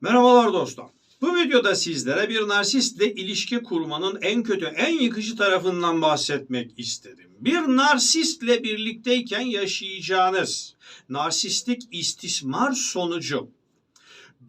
Merhabalar dostlar. Bu videoda sizlere bir narsistle ilişki kurmanın en kötü, en yıkıcı tarafından bahsetmek istedim. Bir narsistle birlikteyken yaşayacağınız narsistik istismar sonucu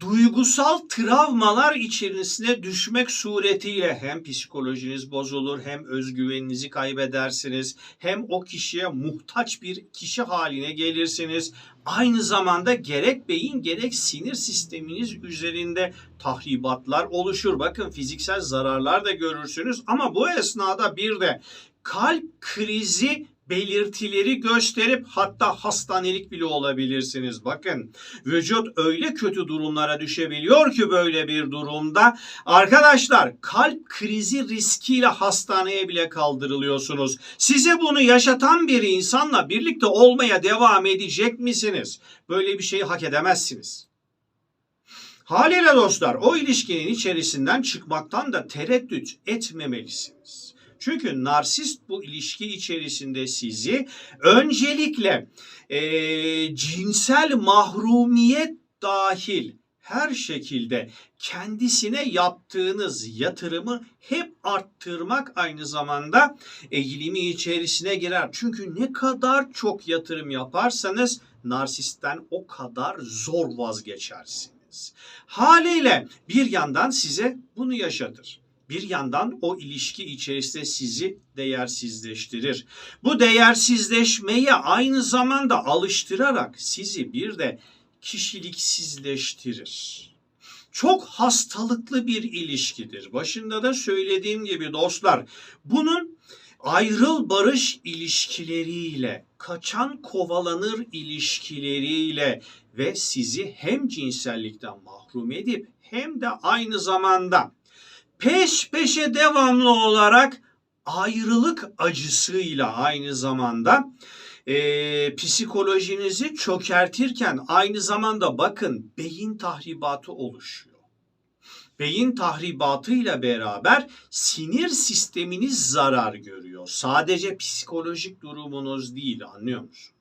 duygusal travmalar içerisine düşmek suretiyle hem psikolojiniz bozulur hem özgüveninizi kaybedersiniz hem o kişiye muhtaç bir kişi haline gelirsiniz. Aynı zamanda gerek beyin gerek sinir sisteminiz üzerinde tahribatlar oluşur. Bakın fiziksel zararlar da görürsünüz ama bu esnada bir de kalp krizi belirtileri gösterip hatta hastanelik bile olabilirsiniz. Bakın vücut öyle kötü durumlara düşebiliyor ki böyle bir durumda arkadaşlar kalp krizi riskiyle hastaneye bile kaldırılıyorsunuz. Size bunu yaşatan bir insanla birlikte olmaya devam edecek misiniz? Böyle bir şeyi hak edemezsiniz. Haliyle dostlar o ilişkinin içerisinden çıkmaktan da tereddüt etmemelisiniz. Çünkü narsist bu ilişki içerisinde sizi öncelikle eee, cinsel mahrumiyet dahil her şekilde kendisine yaptığınız yatırımı hep arttırmak aynı zamanda eğilimi içerisine girer. Çünkü ne kadar çok yatırım yaparsanız narsistten o kadar zor vazgeçersiniz. Haliyle bir yandan size bunu yaşatır. Bir yandan o ilişki içerisinde sizi değersizleştirir. Bu değersizleşmeye aynı zamanda alıştırarak sizi bir de kişiliksizleştirir. Çok hastalıklı bir ilişkidir. Başında da söylediğim gibi dostlar, bunun ayrıl barış ilişkileriyle, kaçan kovalanır ilişkileriyle ve sizi hem cinsellikten mahrum edip hem de aynı zamanda peş peşe devamlı olarak ayrılık acısıyla aynı zamanda e, psikolojinizi çökertirken aynı zamanda bakın beyin tahribatı oluşuyor. Beyin tahribatıyla beraber sinir sisteminiz zarar görüyor. Sadece psikolojik durumunuz değil anlıyor musunuz?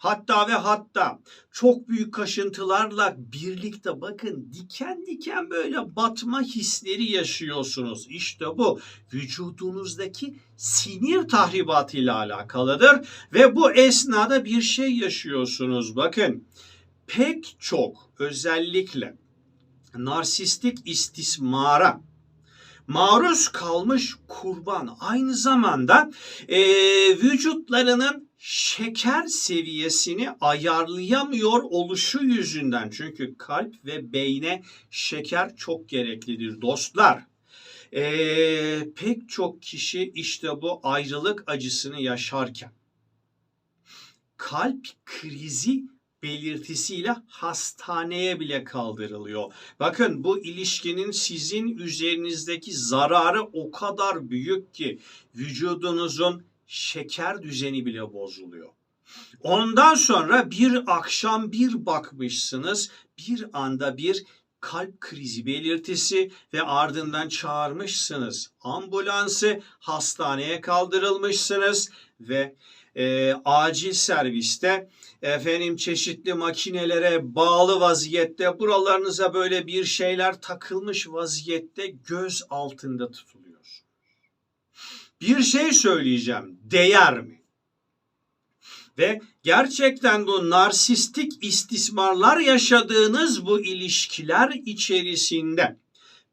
Hatta ve hatta çok büyük kaşıntılarla birlikte bakın diken diken böyle batma hisleri yaşıyorsunuz. İşte bu vücudunuzdaki sinir tahribatıyla alakalıdır ve bu esnada bir şey yaşıyorsunuz. Bakın pek çok özellikle narsistik istismara maruz kalmış kurban aynı zamanda eee, vücutlarının şeker seviyesini ayarlayamıyor oluşu yüzünden çünkü kalp ve beyne şeker çok gereklidir dostlar. Eee, pek çok kişi işte bu ayrılık acısını yaşarken kalp krizi belirtisiyle hastaneye bile kaldırılıyor. Bakın bu ilişkinin sizin üzerinizdeki zararı o kadar büyük ki vücudunuzun şeker düzeni bile bozuluyor. Ondan sonra bir akşam bir bakmışsınız bir anda bir kalp krizi belirtisi ve ardından çağırmışsınız ambulansı hastaneye kaldırılmışsınız ve e, acil serviste efendim çeşitli makinelere bağlı vaziyette buralarınıza böyle bir şeyler takılmış vaziyette göz altında tutuluyor. Bir şey söyleyeceğim. Değer mi? Ve gerçekten bu narsistik istismarlar yaşadığınız bu ilişkiler içerisinde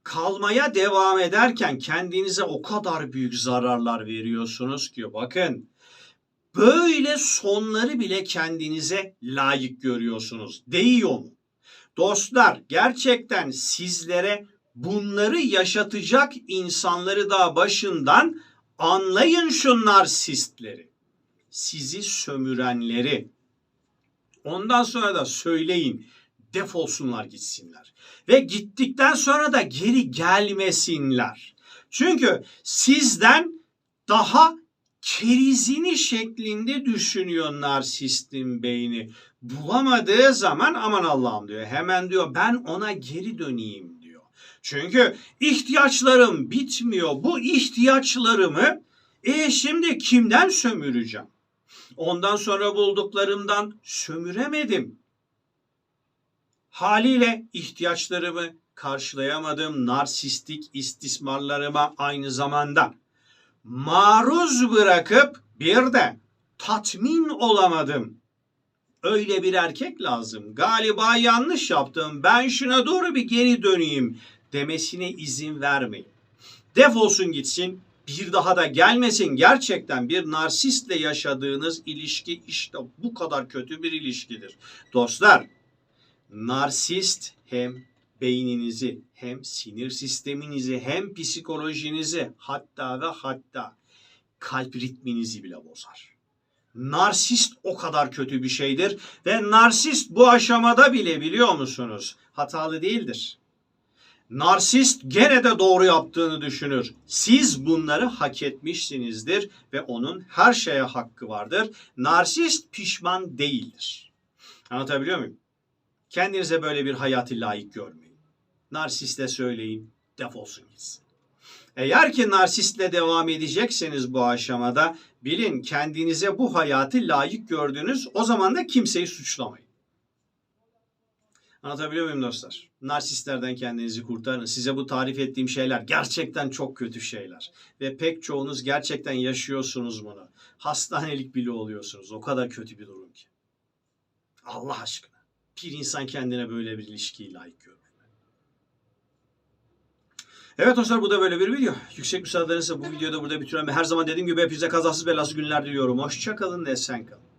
kalmaya devam ederken kendinize o kadar büyük zararlar veriyorsunuz ki bakın böyle sonları bile kendinize layık görüyorsunuz. Değiyor mu? Dostlar gerçekten sizlere bunları yaşatacak insanları da başından anlayın şu narsistleri. Sizi sömürenleri. Ondan sonra da söyleyin defolsunlar gitsinler. Ve gittikten sonra da geri gelmesinler. Çünkü sizden daha kerizini şeklinde düşünüyor narsistin beyni. Bulamadığı zaman aman Allah'ım diyor. Hemen diyor ben ona geri döneyim. Çünkü ihtiyaçlarım bitmiyor. Bu ihtiyaçlarımı e şimdi kimden sömüreceğim? Ondan sonra bulduklarımdan sömüremedim. Haliyle ihtiyaçlarımı karşılayamadım narsistik istismarlarıma aynı zamanda maruz bırakıp bir de tatmin olamadım. Öyle bir erkek lazım. Galiba yanlış yaptım. Ben şuna doğru bir geri döneyim demesine izin vermeyin. Defolsun gitsin. Bir daha da gelmesin. Gerçekten bir narsistle yaşadığınız ilişki işte bu kadar kötü bir ilişkidir. Dostlar, narsist hem beyninizi hem sinir sisteminizi hem psikolojinizi hatta ve hatta kalp ritminizi bile bozar. Narsist o kadar kötü bir şeydir ve narsist bu aşamada bile biliyor musunuz? Hatalı değildir. Narsist gene de doğru yaptığını düşünür. Siz bunları hak etmişsinizdir ve onun her şeye hakkı vardır. Narsist pişman değildir. Anlatabiliyor muyum? Kendinize böyle bir hayatı layık görmeyin. Narsiste söyleyin, defolsun gitsin. Eğer ki narsistle devam edecekseniz bu aşamada bilin kendinize bu hayatı layık gördünüz o zaman da kimseyi suçlamayın. Anlatabiliyor muyum dostlar? Narsistlerden kendinizi kurtarın. Size bu tarif ettiğim şeyler gerçekten çok kötü şeyler. Ve pek çoğunuz gerçekten yaşıyorsunuz bunu. Hastanelik bile oluyorsunuz. O kadar kötü bir durum ki. Allah aşkına. Bir insan kendine böyle bir ilişkiyi layık görür. Evet dostlar bu da böyle bir video. Yüksek müsaadenizle bu videoda burada bitiriyorum. Her zaman dediğim gibi hepinize kazasız belasız günler diliyorum. Hoşçakalın ve esen kalın.